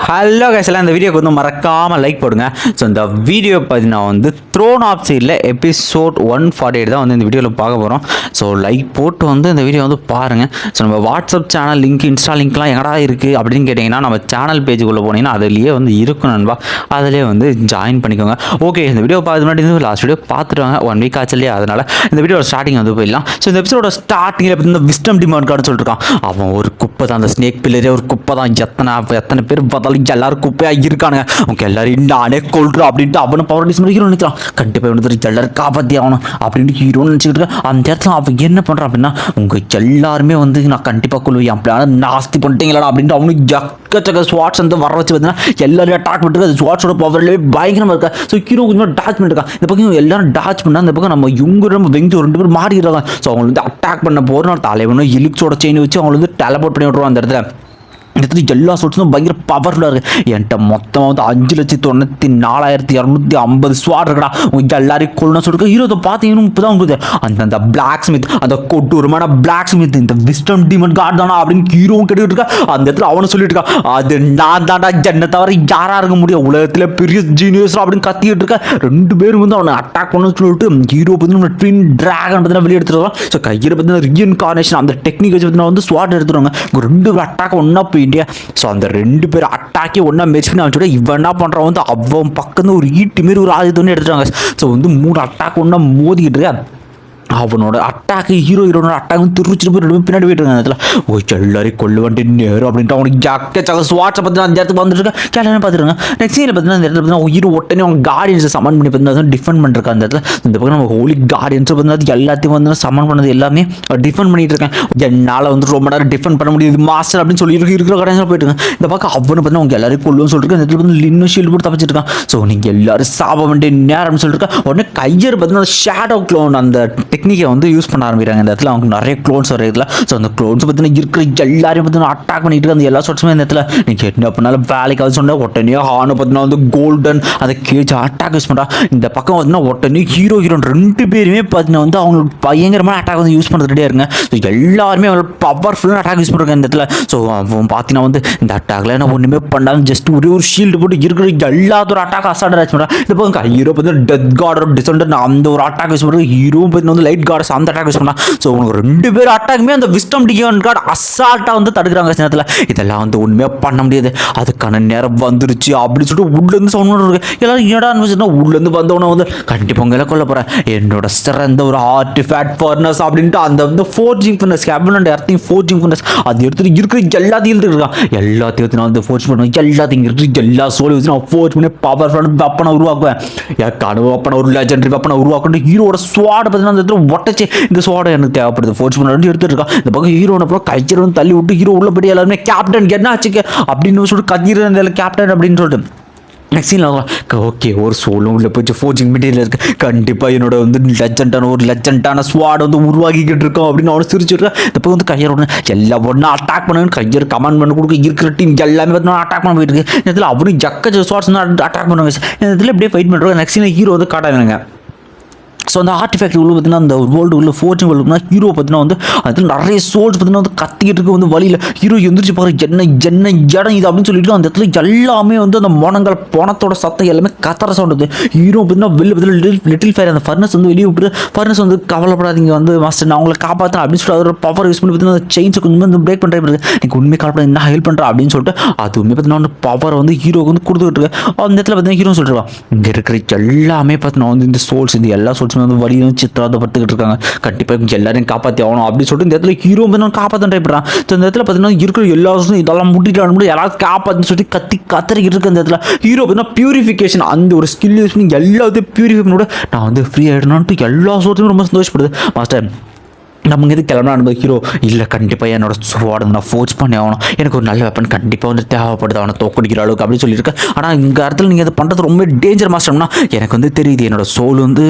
Hello கைஸ்லாம் இந்த வீடியோக்கு வந்து மறக்காமல் லைக் போடுங்க. ஸோ இந்த வீடியோ பார்த்தீங்கன்னா வந்து த்ரோன் ஆஃப் சைடில் எபிசோட் ஒன் ஃபார்ட்டி எயிட் தான் வந்து இந்த வீடியோவில் பார்க்க போகிறோம் ஸோ லைக் போட்டு வந்து இந்த வீடியோ வந்து பாருங்கள் ஸோ நம்ம வாட்ஸ்அப் சேனல் லிங்க் இன்ஸ்டா லிங்க்லாம் எங்கடா இருக்குது அப்படின்னு கேட்டிங்கன்னா நம்ம சேனல் பேஜுக்குள்ளே போனீங்கன்னா அதுலேயே வந்து இருக்கும் நண்பா. அதிலே வந்து ஜாயின் பண்ணிக்கோங்க. ஓகே இந்த வீடியோ பார்த்து முன்னாடி வந்து லாஸ்ட் வீடியோ பார்த்துட்டு வாங்க. ஒன் வீக் ஆச்சு இல்லையா? அதனால் இந்த வீடியோட ஸ்டார்டிங் வந்து போயிடலாம். ஸோ இந்த எபிசோட ஸ்டார்டிங்கில் பார்த்தீங்கன்னா விஸ்டம் டிமாண்ட் கார்டு சொல்லிருக்கான் அவன் ஒரு குப்பை தான். அந்த ஸ்னேக் பில்லரே ஒரு குப்பை தான். எத்தனை எத்தனை பேர் பார்த்தாலும் எல்லாரும் குப்பையாக இருக்கானுங்க. அவங்க எல்லாரையும் நானே கொள்றோம் அப்படின்ட்டு அவனை பவர் டிஸ் ஹீரோ நினைக்கிறான். கண்டிப்பாக இவனுக்கு எல்லாரும் காப்பாற்றி ஆகணும் அப்படின்ட்டு ஹீரோன்னு நினச்சிக்கிட்டு இருக்கேன் அந்த இடத்துல அவன் என்ன பண்ணுறான் அப்படின்னா உங்கள் எல்லாருமே வந்து நான் கண்டிப்பாக கொள்வேன் அப்படி ஆனால் நாஸ்தி பண்ணிட்டீங்களா அப்படின்ட்டு அவனுக்கு எக்கச்சக்க ஸ்வாட்ஸ் வந்து வர வச்சு பார்த்தீங்கன்னா எல்லாரும் அட்டாக் பண்ணிட்டு அது ஸ்வாட்ஸோட பவர்லேயே பயங்கரமாக இருக்கா? ஸோ ஹீரோ கொஞ்சம் டாச் பண்ணிருக்கான் இந்த பக்கம் எல்லாரும் டாச் பண்ணா இந்த பக்கம் நம்ம இவங்க நம்ம வெங்கி ரெண்டு பேரும் மாறிடுறாங்க. ஸோ அவங்க வந்து அட்டாக் பண்ண போகிறனால தலைவனும் இலிக்ஸோட செயின் வச்சு அவங்களை வந்து டெலபோர்ட் பண்ணி விட்ருவான் அந்த இடத்துல. இடத்துல எல்லா சோட்ஸும் பயங்கர பவர்ஃபுல்லாக இருக்குது என்கிட்ட மொத்தமாக வந்து அஞ்சு லட்சத்தி தொண்ணூற்றி நாலாயிரத்தி இரநூத்தி ஐம்பது ஸ்வாட் இருக்குடா. உங்களுக்கு எல்லாரையும் கொள்ளணும் சொல்லிட்டு ஹீரோத்தை பார்த்தீங்கன்னு இப்போ தான் உங்களுக்கு அந்த அந்த பிளாக் ஸ்மித் அந்த கொட்டூரமான பிளாக் ஸ்மித் இந்த விஸ்டம் டீமன் கார்டு தானா அப்படின்னு ஹீரோவும் கேட்டுக்கிட்டு இருக்கா. அந்த இடத்துல அவனை சொல்லிட்டு இருக்கா அது நான் தான்டா என்ன தவிர யாராக இருக்க முடியும்? உலகத்தில் பெரிய ஜீனியஸ் அப்படின்னு கத்திக்கிட்டு இருக்கா. ரெண்டு பேரும் வந்து அவனை அட்டாக் பண்ண சொல்லிட்டு ஹீரோ பற்றி நம்ம ட்வின் டிராகன் பற்றி வெளியே எடுத்துட்டு ஸோ கையில் பார்த்தீங்கன்னா ரீஇன்கார்னேஷன் அந்த டெக்னிக் வச்சு பார்த்தீங்கன்னா வந்து ஸ்வாட் எடுத்துருவாங்க ரெண்டு அட்டாக் ஒன்றா போய் இந்தியா ஸோ அந்த ரெண்டு பேர் அட்டாக்கே ஒன்றா மேட்ச் பண்ணி அவன் இவன் என்ன பண்ணுறான் வந்து அவன் பக்கம் ஒரு ஈட்டி மாரி ஒரு ஆயுதம்னு எடுத்துட்டாங்க. ஸோ வந்து மூணு அட்டாக் ஒன்றா மோதிக்கிட்டு அவனோட அட்டாக்கு ஹீரோ ஹீரோனோட அட்டாக் திருச்சிட்டு போய் ரெண்டு பின்னாடி போயிட்டு இருக்காங்க. அதில் ஓ எல்லாரையும் கொல்லு வண்டி நேரம் அப்படின்ட்டு அவனுக்கு ஜக்கச்சக்க ஸ்வாட்ஸை பற்றி அந்த இடத்துக்கு வந்துட்டு இருக்கா கேள்வி பார்த்துருங்க நெக்ஸ்ட் சீனில் பார்த்தீங்கன்னா அந்த இடத்துல பார்த்தீங்கன்னா உயிர் உடனே அவங்க கார்டியன்ஸை சமன் பண்ணி பார்த்தீங்கன்னா டிஃபெண்ட் பண்ணிருக்காங்க அந்த இடத்துல. இந்த பக்கம் நம்ம ஹோலி கார்டியன்ஸை பார்த்தீங்கன்னா எல்லாத்தையும் வந்து சமன் பண்ணது எல்லாமே டிஃபெண்ட் பண்ணிட்டு இருக்கேன் என்னால் வந்து ரொம்ப நேரம் டிஃபெண்ட் பண்ண முடியுது மாஸ்டர் அப்படின்னு சொல்லி இருக்கிற கடையில் போயிட்டு இந்த பக்கம் அவனு பார்த்தீங்கன்னா அவங்க எல்லாரையும் கொல்லுன்னு சொல்லிட்டு இந்த இடத்துல வந்து லின்னு ஷீல்டு போட்டு தப்பிச்சிருக்கான் ஸோ நீங்கள் எல்லாரும் சாப வேண்டிய நேரம்னு சொல்லிட்டு உடனே கையர் பார்த்தீங்கன்னா ஷேடோ க்ளோன் அந்த டெக்னிக்கை வந்து யூஸ் பண்ண ஆரம்பிக்கிறாங்க. இந்த இடத்துல அவங்க நிறைய க்ளோன்ஸ் வர இதில். ஸோ அந்த க்ளோன்ஸ் பார்த்தீங்கன்னா இருக்கிற எல்லாரையும் பார்த்தீங்கன்னா அட்டாக் பண்ணிட்டு அந்த எல்லா சோட்ஸுமே இந்த இடத்துல. நீங்கள் என்ன பண்ணாலும் வேலைக்காவது சொன்னால் உடனே ஹானு பார்த்தீங்கன்னா வந்து கோல்டன் அதை கேஜ் அட்டாக் யூஸ் பண்ணுறா இந்த பக்கம் பார்த்தீங்கன்னா உடனே ஹீரோ ஹீரோன் ரெண்டு பேருமே பார்த்தீங்கன்னா வந்து அவங்களுக்கு பயங்கரமான அட்டாக் வந்து யூஸ் பண்ணுறது ரெடியாக இருங்க. ஸோ எல்லாருமே அவங்களோட பவர்ஃபுல்லாக அட்டாக் யூஸ் பண்ணுறாங்க இந்த இடத்துல. ஸோ அவன் பார்த்தீங்கன்னா வந்து இந்த அட்டாக்ல என்ன ஒன்றுமே பண்ணாலும் ஜஸ்ட் ஒரே ஒரு ஷீல்டு போட்டு இருக்கிற எல்லாத்தோட அட்டாக் அசால்ட் ஆச்சு பண்ணுறான் இந்த பக்கம் ஹீரோ பார்த்தீங்கன்னா டெத் கார்டர் டிசண்டர் அந்த ஒரு அட்டாக் யூஸ் பண்ணுறது ஹீரோ பார்த்தீங்கன்னா வந்து லைட் கார்டஸ் அந்த அட்டாக் யூஸ் பண்ணா ஸோ உங்களுக்கு ரெண்டு பேர் அட்டாக்குமே அந்த விஸ்டம் டிகியன் கார்டு அசால்ட்டாக வந்து தடுக்கிறாங்க சில நேரத்தில். இதெல்லாம் வந்து உண்மையாக பண்ண முடியாது. அதுக்கான நேரம் வந்துருச்சு அப்படின்னு சொல்லிட்டு உள்ளேருந்து சவுண்ட் இருக்கு. எல்லாரும் என்னடான்னு வச்சுன்னா உள்ளேருந்து வந்தவன வந்து கண்டிப்பாக உங்களை கொல்ல போகிறேன் என்னோட சிறந்த ஒரு ஆர்டிஃபேக்ட் ஃபர்னஸ் அப்படின்ட்டு அந்த வந்து forging furnace cabin and earthing forging furnace அது எடுத்துட்டு இருக்கிற எல்லாத்தையும் எடுத்துட்டு இருக்கான். எல்லாத்தையும் எடுத்து நான் வந்து ஃபோர்ஜ் பண்ணுவேன் எல்லாத்தையும் இருக்கிற எல்லா சோழி வச்சு நான் ஃபோர்ஜ் பண்ணி பவர்ஃபுல்லான வெப்பனை உருவாக்குவேன். என் கனவு வெப்பனை ஒரு லெஜண்டரி வெப்பனை உருவாக்கணும் ஹீரோட ஸ்வாட் பார்த்தீங்கன்னா அந்த இடத்துல ஒட்டச்சு. இந்த சோடா எனக்கு தேவைப்படுது. ஃபோர்ஸ் பண்ண வந்து எடுத்துட்டு இருக்கான் இந்த பக்கம் ஹீரோனை அப்புறம் கல்ச்சர் வந்து தள்ளி விட்டு ஹீரோ உள்ள போய் எல்லாருமே கேப்டன் என்ன ஆச்சுக்க அப்படின்னு சொல்லிட்டு கத்திர கேப்டன் அப்படின்னு சொல்லிட்டு. நெக்ஸ்ட் சீன் ஓகே ஒரு சோலும் இல்லை போச்சு. ஃபோர்ஜிங் மெட்டீரியல் இருக்கு. கண்டிப்பாக என்னோட வந்து லெஜண்டான ஒரு லெஜண்டான ஸ்வாட் வந்து உருவாக்கிக்கிட்டு இருக்கோம். அப்படின்னு அவனை சிரிச்சிருக்கேன் இப்போ வந்து கையர் உடனே எல்லா ஒன்றா அட்டாக் பண்ணுன்னு கையர் கமெண்ட் பண்ணி கொடுக்க இருக்கிற டீம் எல்லாமே பார்த்தா அட்டாக் பண்ண போயிட்டு இருக்கு இதில் அவனும் ஜக்க ஸ்வாட்ஸ் வந்து அட்டாக் பண்ணுவாங்க. இந்த இதில் இப்படியே ஃபைட் பண்ணுறாங்க நெக்ஸ்ட் ஹீரோ வந்து காட்டாங்க ஸோ அந்த ஆர்டிஃபேக்ட் உள்ள பார்த்தீங்கன்னா அந்த வேர்ல்டு உள்ள ஃபோர்ஜிங் வேர்ல்டுனா ஹீரோ பார்த்தீங்கன்னா வந்து அது நிறைய சோல்ஸ் பார்த்தீங்கன்னா வந்து கத்திக்கிட்டு இருக்கு. வந்து வழியில் ஹீரோ எந்திரிச்சு பாரு என்ன என்ன இடம் இது அப்படின்னு சொல்லிட்டு அந்த இடத்துல எல்லாமே வந்து அந்த மோனங்கள் பணத்தோட சத்தம் எல்லாமே கத்தர சவுண்ட் வந்து ஹீரோ பார்த்தீங்கன்னா வெளில பார்த்தீங்கன்னா லிட்டில் ஃபயர் அந்த ஃபர்னஸ் வந்து வெளியே விட்டு ஃபர்னஸ் வந்து கவலைப்படாதீங்க வந்து மாஸ்டர் நான் உங்களை காப்பாற்றுறேன் அப்படின்னு சொல்லிட்டு அதோட பவர் யூஸ் பண்ணி பார்த்தீங்கன்னா அந்த செயின்ஸை கொஞ்சம் வந்து பிரேக் பண்ணுறேன் நீங்கள் உண்மை காப்பாற்ற என்ன ஹெல்ப் பண்ணுறேன் அப்படின்னு சொல்லிட்டு அதுவுமே பார்த்தீங்கன்னா வந்து பவர் வந்து ஹீரோக்கு வந்து கொடுத்துக்கிட்டு இருக்கு. அந்த இடத்துல பார்த்தீங்கன்னா ஹீரோ சொல்லிட்டு இங்கே இருக்கிற எல்லாமே பார்த்தீங்கன்னா வந்து இந்த சோல்ஸ் இந்த எல்லா சோல்ஸுமே வந்து வழியும் சித்திராதப்பட்டுக்கிட்டு இருக்காங்க. கண்டிப்பாக எல்லாரையும் காப்பாற்றி ஆகணும் அப்படின்னு சொல்லிட்டு இந்த இடத்துல ஹீரோ வந்து காப்பாற்ற ட்ரை பண்ணுறான் ஸோ இந்த இடத்துல பார்த்தீங்கன்னா இருக்கிற எல்லா வருஷம் இதெல்லாம் முடிக்கலாம் முடியும் யாராவது காப்பாற்றுன்னு சொல்லி கத்தி கத்தறிக்கிட்டு இருக்கு இந்த இடத்துல ஹீரோ பார்த்தீங்கன்னா பியூரிஃபிகேஷன் அந்த ஒரு ஸ்கில் யூஸ் பண்ணி எல்லாத்தையும் பியூரிஃபை பண்ணி நான் வந்து ஃப்ரீ ஆகிடணும்ட்டு எல்லா சோர்ஸும் ரொம்ப சந்தோஷப்படுது மாஸ்டர் நம்ம இது கிளம்பலாம் நம்ம ஹீரோ இல்லை கண்டிப்பாக என்னோட ஸ்வாட் நான் ஃபோர்ஸ் பண்ணி ஆகணும். எனக்கு ஒரு நல்ல வெப்பன் கண்டிப்பாக வந்து தேவைப்படுது. அவனை தோக்கடிக்கிற அளவுக்கு அப்படின்னு சொல்லியிருக்கேன். ஆனால் இந்த இடத்துல நீங்கள் அதை பண்ணுறது ரொம்ப டேஞ்சர் மாஸ்டர்னா எனக்கு வந்து தெரியுது என்னோட சோல் வந்து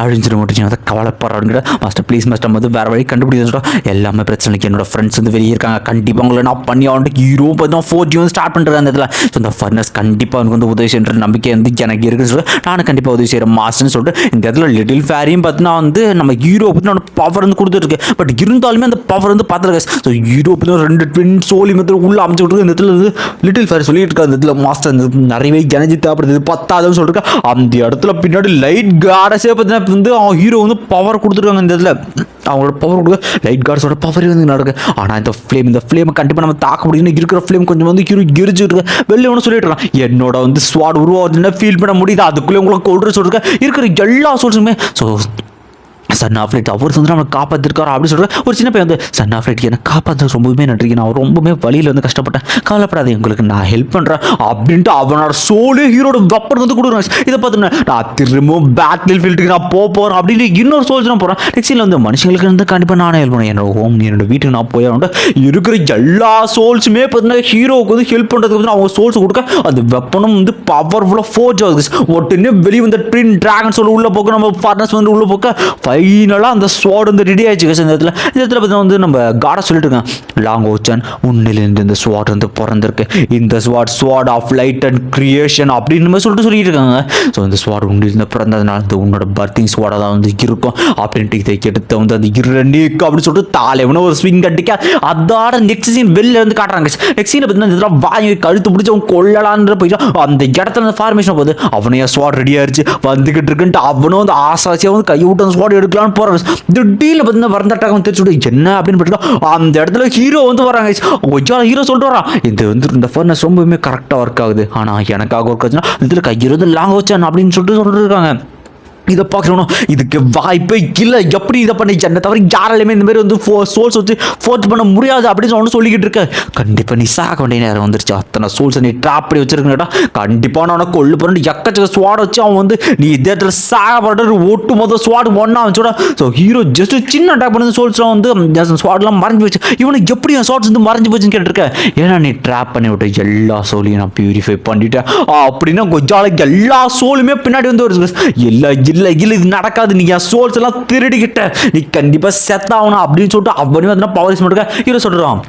அழிஞ்சிட மாட்டேன் அதை கவலைப்படுறாங்கிற மாஸ்டர் ப்ளீஸ் மாஸ்டர் வந்து வேறு வழி கண்டுபிடிச்சு எல்லாமே பிரச்சனைக்கு என்னோட ஃப்ரெண்ட்ஸ் வந்து வெளியே இருக்காங்க. கண்டிப்பாக உங்களை நான் பண்ணி ஆகணும். ஹீரோ பார்த்தா ஃபோர் ஜி வந்து ஸ்டார்ட் பண்ணுறேன் அந்த இடத்துல ஸோ அந்த ஃபர்னஸ் கண்டிப்பாக எனக்கு வந்து உதவி செய்யற நம்பிக்கை வந்து எனக்கு இருக்குன்னு சொல்லிட்டு நானும் கண்டிப்பாக உதவி செய்கிறேன் மாஸ்டர்னு சொல்லிட்டு. இந்த இடத்துல லிட்டில் ஃபேரியும் பார்த்தீங்கன்னா வந்து நம்ம ஹீரோ பற்றி பவர் வந்து கொடுத்து கொடுத்துருக்கு பட் இருந்தாலுமே அந்த பவர் வந்து பார்த்துருக்கேன் ஸோ ஹீரோ ரெண்டு ட்வின் சோலி மெத்தட் உள்ள அமைச்சு விட்டுருக்கு இந்த இடத்துல வந்து லிட்டில் ஃபேர் சொல்லிட்டு இருக்கா இந்த இடத்துல மாஸ்டர் இந்த நிறையவே எனர்ஜி தேவைப்படுது. பத்தாதுன்னு சொல்லிருக்கேன் அந்த இடத்துல பின்னாடி லைட் கார்டஸே பார்த்தீங்கன்னா வந்து அவன் ஹீரோ வந்து பவர் கொடுத்துருக்காங்க இந்த இடத்துல. அவங்களோட பவர் கொடுக்க லைட் கார்ட்ஸோட பவர் வந்து நடக்கு. ஆனால் இந்த ஃப்ளேம் இந்த ஃப்ளேமை கண்டிப்பாக நம்ம தாக்க முடியும் இருக்கிற ஃப்ளேம் கொஞ்சம் வந்து ஹீரோ எரிச்சுட்டு வெளியே வெளில ஒன்று சொல்லிட்டு இருக்கான். என்னோட வந்து ஸ்வாட் உருவாகுதுன்னு ஃபீல் பண்ண முடியுது? அதுக்குள்ளே உங்களை கொள்ற சொல்லிருக்க இருக்கிற எல்லா சோர்ஸுமே ஸோ சன் ஆஃப் லைட் அவர் வந்து நம்மளை காப்பாற்றிருக்காரு அப்படின்னு சொல்கிற ஒரு சின்ன பையன் வந்து சன் ஆஃப் லைட் என்னை காப்பாற்ற ரொம்பவுமே நன்றி. நான் ரொம்பவுமே வழியில் வந்து கஷ்டப்பட்டேன். கவலைப்படாது உங்களுக்கு நான் ஹெல்ப் பண்ணுறேன் அப்படின்ட்டு அவனோட சோலே ஹீரோட வெப்பன் வந்து கொடுக்குறேன் இதை பார்த்தோன்னா நான் திரும்பவும் பேட்டில் ஃபீல்டுக்கு நான் போக போகிறேன் அப்படின்னு இன்னொரு சோல்ஸ் நான் போகிறேன் நெக்ஸ்ட்டில் வந்து மனுஷங்களுக்கு இருந்து கண்டிப்பாக நானே ஹெல்ப் பண்ணேன் என்னோட ஹோம் என்னோட வீட்டுக்கு நான் போய் இருக்கிற எல்லா சோல்ஸுமே பார்த்தீங்கன்னா ஹீரோவுக்கு வந்து ஹெல்ப் பண்ணுறதுக்கு வந்து அவங்க சோல்ஸ் கொடுக்க அந்த வெப்பனும் வந்து பவர்ஃபுல்லாக ஃபோர்ஜ் ஆகுது உடனே வெளியே வந்து ட்ரின் டிராகன் சொல்லி உள்ள போக்க நம்ம பார்ட்னர்ஸ் வந்து உள்ள போக்க ஃபைவ் ஃபைனலாக அந்த ஸ்வாட் வந்து ரெடி ஆயிடுச்சு இந்த இடத்துல இந்த இடத்துல பார்த்தீங்கன்னா வந்து நம்ம காடா சொல்லிட்டு இருக்கேன் லாங் ஓச்சன் உன்னிலிருந்து இந்த ஸ்வாட் வந்து பிறந்திருக்கு. இந்த sword sword of light and creation அப்படின்னு மாதிரி சொல்லிட்டு சொல்லிட்டு இருக்காங்க ஸோ இந்த ஸ்வாட் உன்னிலிருந்து பிறந்ததுனால இந்த உன்னோட பர்த்திங் ஸ்வாடாக தான் வந்து இருக்கும். அப்படின்ட்டு இதை எடுத்து வந்து அந்த இரு நீக்கு அப்படின்னு சொல்லிட்டு தலைவன ஒரு ஸ்விங் கட்டிக்க அதோட நெக்ஸ்ட் சீன் வெளில இருந்து காட்டுறாங்க நெக்ஸ்ட் சீனை பார்த்தீங்கன்னா இந்த இடத்துல வாங்கி கழுத்து பிடிச்சி அவன் கொள்ளலான்ற போயிட்டு அந்த இடத்துல அந்த ஃபார்மேஷன் போகுது. அவனையா ஸ்வாட் ரெடி ஆயிருச்சு. வந்துகிட்டு இருக்குன்ட்டு அவனும் வந்து ஆசாசியாக வந்து கை விட்டு அந்த ஸ்வாட் எடுக்கலான்னு போகிறான் திடீர்னு பார்த்தீங்கன்னா வந்து தெரிச்சு விட்டு என்ன? அப்படின்னு பார்த்தீங்கன்னா அந்த இடத்துல ஹீரோ வந்து வராங்க. ஹீரோ சொல்லிட்டு வரான் இது வந்து இந்த ஃபர்னஸ் ரொம்பவுமே கரெக்டாக ஒர்க் ஆகுது. ஆனால் எனக்காக ஒர்க் ஆச்சுன்னா இதில் கையிருந்து லாங் வச்சான் அப்படின்னு சொல்லிட்டு சொல்லிட்டு இருக்காங்க. இதை பார்க்கணும் இதுக்கு வாய்ப்பே இல்லை. எப்படி இதை பண்ணி என்னை தவிர யாராலையுமே இந்த மாதிரி வந்து ஃபோ சோல்ஸ் வச்சு ஃபோர்ஸ் பண்ண முடியாது அப்படின்னு ஒன்று சொல்லிக்கிட்டு இருக்க. கண்டிப்பாக நீ சாக வேண்டிய நேரம் வந்துருச்சு. அத்தனை சோல்ஸை நீ ட்ராப் பண்ணி வச்சிருக்கா கண்டிப்பாக நான் உனக்கு கொள்ளு பண்ணி எக்கச்சக்க ஸ்வாட் வச்சு அவன் வந்து நீ இதே இடத்துல சாக பண்ணுற ஒட்டு மொதல் ஸ்வாட் ஒன்றா வச்சோட. ஸோ ஹீரோ ஜஸ்ட் சின்ன அட்டாக் பண்ணி சோல்ஸ்லாம் வந்து ஸ்வாட்லாம் மறைஞ்சு போச்சு. இவனுக்கு எப்படி என் ஷார்ட்ஸ் வந்து மறைஞ்சு போச்சுன்னு கேட்டிருக்கேன் ஏன்னா நீ ட்ராப் பண்ணி விட்ட எல்லா சோலையும் நான் பியூரிஃபை பண்ணிட்டேன். அப்படின்னா கொஞ்சம் எல்லா சோலுமே பின்னாடி வந்து ஒரு எல்லா இல்லை இல்லை இது நடக்காது. நீ என் சோல்ஸ் எல்லாம் திருடிக்கிட்ட. நீ கண்டிப்பாக செத்தாகணும் அப்படின்னு சொல்லிட்டு அவனையும் வந்து பவர் மட்டும் இவரை சொல்கிறான்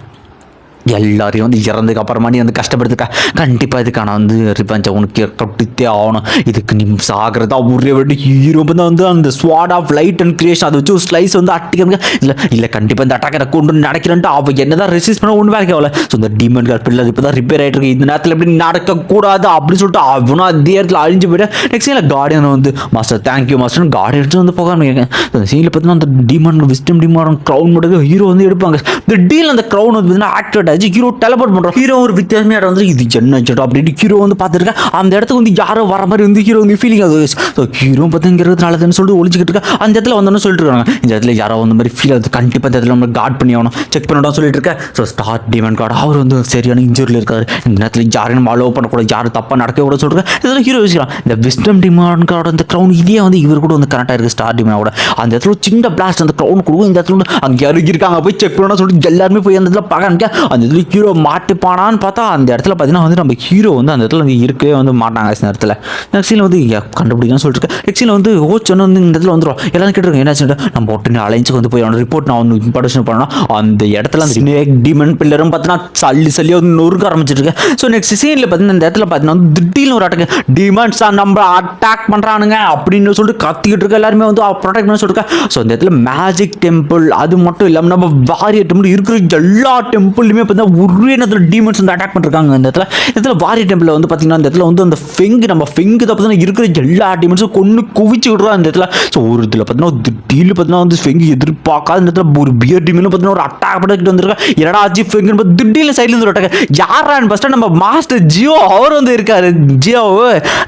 எல்லாரையும் வந்து இறந்ததுக்கு அப்புறமா நீ வந்து கஷ்டப்படுத்துக்க. கண்டிப்பாக இதுக்கான வந்து ரிவெஞ்சை உனக்கு கட்டுத்தே ஆகணும். இதுக்கு நீ சாகிறதா ஒரே விட்டு ஹீரோ வந்து வந்து அந்த sword of light and creation அதை வச்சு ஸ்லைஸ் வந்து அட்டிக்க இல்லை இல்லை கண்டிப்பாக இந்த அட்டாக்கரை கொண்டு வந்து நடக்கிறேன்ட்டு அவள் என்னதான் ரெசிஸ்ட் பண்ண ஒன்று வேலைக்கு ஆகல. ஸோ இந்த டீமன் கார்ட் பில்லர் இப்போ தான் ரிப்பேர் ஆகிட்டு இருக்கு. இந்த நேரத்தில் எப்படி நடக்கக்கூடாது அப்படின்னு சொல்லிட்டு அவனும் அதே இடத்துல அழிஞ்சு போயிட்டு. நெக்ஸ்ட் சீனில் கார்டியன் வந்து மாஸ்டர் தேங்க்யூ மாஸ்டர் கார்டியன்ஸ் வந்து போக அந்த சீனில் பார்த்தீங்கன்னா அந்த டீமன் விஸ்டம் டீமன் க்ரௌன் மட்டும் ஹீரோ வந்து எடுப்பாங்க. இந்த டீல் அந்த க்ரௌன் வந்து பார்த்தீங்கன்னா ஆக்டிவேட் வச்சு ஹீரோ டெலபோர்ட் பண்ணுறோம் ஹீரோ ஒரு வித்தியாசமே இடம் வந்து இது என்ன சட்டம் அப்படின்னு ஹீரோ வந்து பார்த்துருக்கா. அந்த இடத்துக்கு வந்து யாரோ வர மாதிரி வந்து ஹீரோ வந்து ஃபீலிங் ஆகுது. ஸோ ஹீரோ பார்த்துங்கிறது நல்லதுன்னு சொல்லிட்டு ஒழிச்சிக்கிட்டு இருக்கா. அந்த இடத்துல வந்தோன்னு சொல்லிட்டு இருக்காங்க. இந்த இடத்துல யாரோ வந்த மாதிரி ஃபீல் ஆகுது. கண்டிப்பாக இந்த இடத்துல நம்ம கார்ட் பண்ணி ஆகணும். செக் பண்ணிட்டோம் சொல்லிட்டு இருக்கேன் ஸோ ஸ்டார் டிமன் கார்டு அவர் வந்து சரியான இன்ஜூரியில் இருக்காரு. இந்த நேரத்தில் யாரையும் அலோவ் பண்ணக்கூடாது. யாரும் தப்பாக நடக்க கூட சொல்லிருக்கேன் இதில் ஹீரோ யோசிக்கலாம். இந்த விஸ்டம் டிமான் கார்டு அந்த க்ரௌன் இதே வந்து இவர் கூட வந்து கரெக்டாக இருக்குது ஸ்டார் டிமானோட அந்த இடத்துல ஒரு சின்ன பிளாஸ்ட் அந்த க்ரௌன் கொடுக்கும். இந்த இடத்துல அங்கே யாரும் இருக்காங்க போய் செக் பண்ணணும் சொல்லிட்டு எல்லாருமே போய் அந்த இடத்துல பார்க்க அந்த இதுல ஹீரோ மாட்டுப்பானான்னு பார்த்தா அந்த இடத்துல பார்த்தீங்கன்னா வந்து நம்ம ஹீரோ வந்து அந்த இடத்துல வந்து இருக்கவே வந்து மாட்டாங்க சில இடத்துல. நெக்ஸ்ட்ல வந்து கண்டுபிடிக்கணும்னு சொல்லிட்டு இருக்கேன் வந்து ஓச்சன் வந்து இந்த இடத்துல வந்துடும் எல்லாரும் கேட்டுருக்கோம் என்ன நம்ம உடனே அலைன்ஸுக்கு வந்து போய் அவனோட ரிப்போர்ட் நான் வந்து இம்பார்ட்டேஷன் பண்ணணும். அந்த இடத்துல அந்த ஸ்னேக் டிமன் பில்லரும் பார்த்தீங்கன்னா சல்லி சல்லியாக வந்து நொறுக்க ஆரம்பிச்சிருக்கேன் ஸோ நெக்ஸ்ட் சீனில் பார்த்தீங்கன்னா இந்த இடத்துல பார்த்தீங்கன்னா வந்து திடீர்னு ஒரு அட்டாக் டிமன்ஸ் நம்ம அட்டாக் பண்ணுறானுங்க அப்படின்னு சொல்லிட்டு கத்திக்கிட்டு இருக்க எல்லாருமே வந்து ப்ரொடெக்ட் பண்ண சொல்லிட்டு ஸோ இந்த இடத்துல மேஜிக் டெம்பிள் அது மட்டும் இல்லாமல் நம்ம வாரியர் டெம்பிள் இருக்கிற எல்லா டெம்பிள்லையுமே பார்த்தீங்கன்னா ஒரே நேரத்தில் டீமன்ஸ் வந்து அட்டாக் பண்ணிருக்காங்க இந்த இடத்துல இந்த இடத்துல வாரிய டெம்பிளில் வந்து பார்த்தீங்கன்னா இந்த இடத்துல வந்து அந்த ஃபெங்கு நம்ம ஃபெங்கு தான் பார்த்தீங்கன்னா இருக்கிற எல்லா டீமன்ஸும் கொண்டு குவிச்சு விடுறோம் இந்த இடத்துல. ஸோ ஒரு இதில் பார்த்தீங்கன்னா டீல் பார்த்தீங்கன்னா வந்து ஃபெங்கு எதிர்பார்க்காத இந்த இடத்துல ஒரு பியர் டீம்னு பார்த்தீங்கன்னா ஒரு அட்டாக் பண்ணிட்டு வந்திருக்கா. என்னடா ஆச்சு ஃபெங்குன்னு பார்த்து திடீர்னு சைட்லேருந்து ஒரு அட்டாக் யாரான்னு ஃபஸ்ட்டு நம்ம மாஸ்டர் ஜியோ அவர் வந்து இருக்காரு. ஜியோ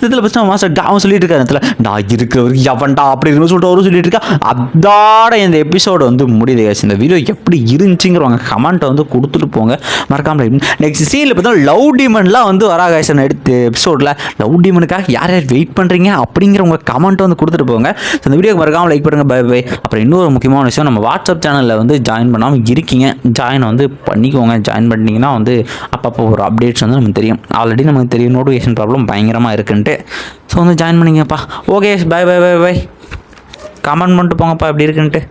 இதில் ஃபஸ்ட்டு மாஸ்டர் அவன் சொல்லிட்டு இருக்காரு. இடத்துல நான் இருக்கிறவர் எவன்டா அப்படி இருந்து சொல்லிட்டு அவரும் சொல்லிட்டு இருக்கா? அதோட இந்த எபிசோடு வந்து முடியுது இந்த வீடியோ எப்படி இருந்துச்சுங்கிறவங்க கமெண்ட்டை வந்து கொடுத்துட்டு போங்க. மறக்காம நெக்ஸ்ட் சீனில் பார்த்தா லவ் டிமன்லாம் வந்து வராகாசன் எடுத்து எபிசோடில் லவ் டிமனுக்காக யார் யார் வெயிட் பண்ணுறீங்க அப்படிங்கிற உங்கள் வந்து கொடுத்துட்டு போங்க. ஸோ இந்த வீடியோக்கு மறக்காம லைக் பண்ணுங்க. பை பை அப்புறம் இன்னொரு முக்கியமான விஷயம் நம்ம வாட்ஸ்அப் சேனலில் வந்து ஜாயின் பண்ணாமல் இருக்கீங்க. ஜாயின் வந்து பண்ணிக்கோங்க. ஜாயின் பண்ணிட்டீங்கன்னா வந்து அப்பப்போ ஒரு அப்டேட்ஸ் வந்து நமக்கு தெரியும். ஆல்ரெடி நமக்கு தெரியும். நோட்டிஃபிகேஷன் ப்ராப்ளம் பயங்கரமாக இருக்குன்ட்டு. ஸோ வந்து join பண்ணிங்கப்பா. Okay bye bye bye bye comment பண்ணிட்டு போங்கப்பா. எப்படி இருக்குன்ட்டு.